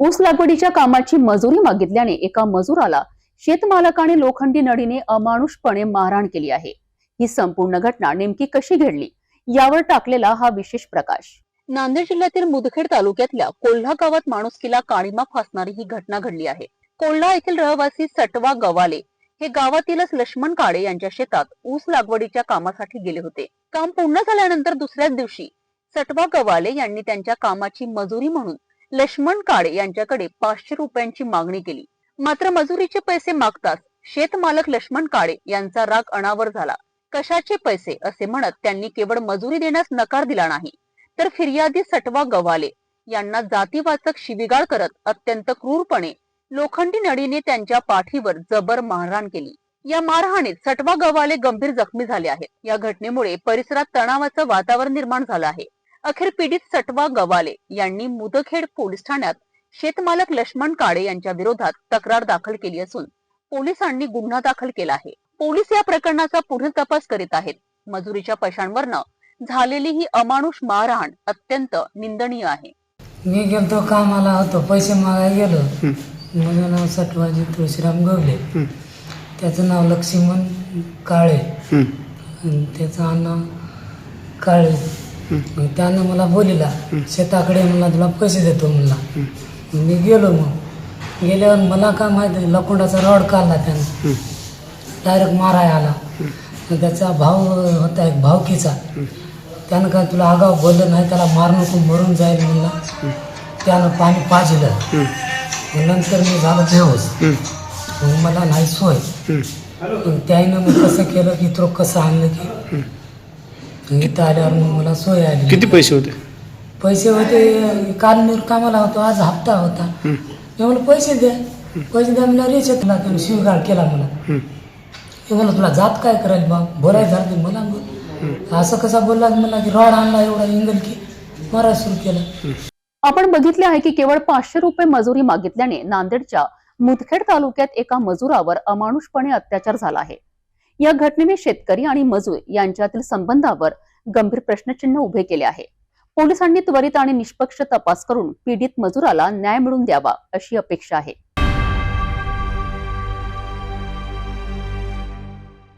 ऊस लागवडीच्या कामाची मजुरी मागितल्याने एका मजुराला शेतमालकाने लोखंडी नळीने अमानुषपणे मारहाण केली आहे. ही संपूर्ण घटना नेमकी कशी घडली? यावर टाकलेला हा विशेष प्रकाश. नांदेड जिल्ह्यातील मुदखेड तालुक्यातल्या कोल्हा गावात माणुसकीला काळीमा फासणारी ही घटना घडली आहे. कोल्हा येथील रहिवासी सटवा गवाले हे गावातीलच लक्ष्मण काळे यांच्या शेतात ऊस लागवडीच्या कामासाठी गेले होते. काम पूर्ण झाल्यानंतर दुसऱ्याच दिवशी सटवा गवाले यांनी त्यांच्या कामाची मजुरी म्हणून लक्ष्मण काळे यांच्याकडे पाचशे रुपयांची मागणी केली. मात्र मजुरीचे पैसे मागताच शेतमालक लक्ष्मण काळे यांचा राग अनावर झाला. कशाचे पैसे असे म्हणत त्यांनी केवळ मजुरी देण्यास नकार दिला नाही तर फिर्यादी सटवा गव्हाले यांना जातीवाचक शिविगाळ करत अत्यंत क्रूरपणे लोखंडी नळीने त्यांच्या पाठीवर जबर मारहाण केली. या मारहाणीत सटवा गव्हाले गंभीर जखमी झाले आहेत. या घटनेमुळे परिसरात तणावाचं वातावरण निर्माण झालं आहे. अखेर पीडित सटवा गव्हाले यांनी मुदखेड पोलीस ठाण्यात शेतमालक लक्ष्मण काळे यांच्या विरोधात तक्रार दाखल केली असून पोलिसांनी गुन्हा दाखल केला आहे. पोलीस या प्रकरणाचा पुढील तपास करीत आहेत. मजुरीच्या पैशांवरनं झालेली ही अमानुष मारहाण अत्यंत निंदनीय आहे. मी गेलतो कामाला होतो पैसे मागायला गेलो. माझं नाव सटवाजी तुळशीराम गवले. त्याचं नाव लक्ष्मण काळे. आणि त्याचं आडनाव काळे. मग त्यानं मला बोलिला शेताकडे म्हणला तुला पैसे देतो म्हणला. मी गेलो मग. गेल्यावर मला काय माहिती लकोंडाचा रॉड काढला त्यानं. डायरेक्ट माराय आला. त्याचा भाऊ होता एक भावकीचा. त्यानं काय तुला आगाव बोललं नाही त्याला मार नको मरून जाईल म्हणला. त्यानं पाणी पाजलं. नंतर मी झालं बेहोस मग मला नाही सोय. मग त्याईनं मग कसं केलं की तो कसं आणलं की? इथं आल्यावर मग मला सोय आली. किती पैसे होते? पैसे होते काल मी कामाला होतो आज हप्ता होता. मी म्हणलं पैसे द्या पैसे द्या मला रेच तुला त्यानं शिवगाळ केला मला मी म्हणलं तुला जात काय करायला बा बोलायचं झालं ते मला बोल असं कसा बोलला मला की रॉड आणला एवढा इंगल की मारा सुरू केलं. आपण बघितले आहे की केवळ पाचशे रुपये मजुरी मागितल्याने नांदेडच्या मुदखेड तालुक्यात एका मजुरावर अमानुषपणे अत्याचार झाला आहे. या घटनेने शेतकरी आणि मजूर यांच्यातील संबंधावर गंभीर प्रश्नचिन्ह उभे केले आहे. पोलिसांनी त्वरित आणि निष्पक्ष तपास करून पीडित मजुराला न्याय मिळवून द्यावा अशी अपेक्षा आहे.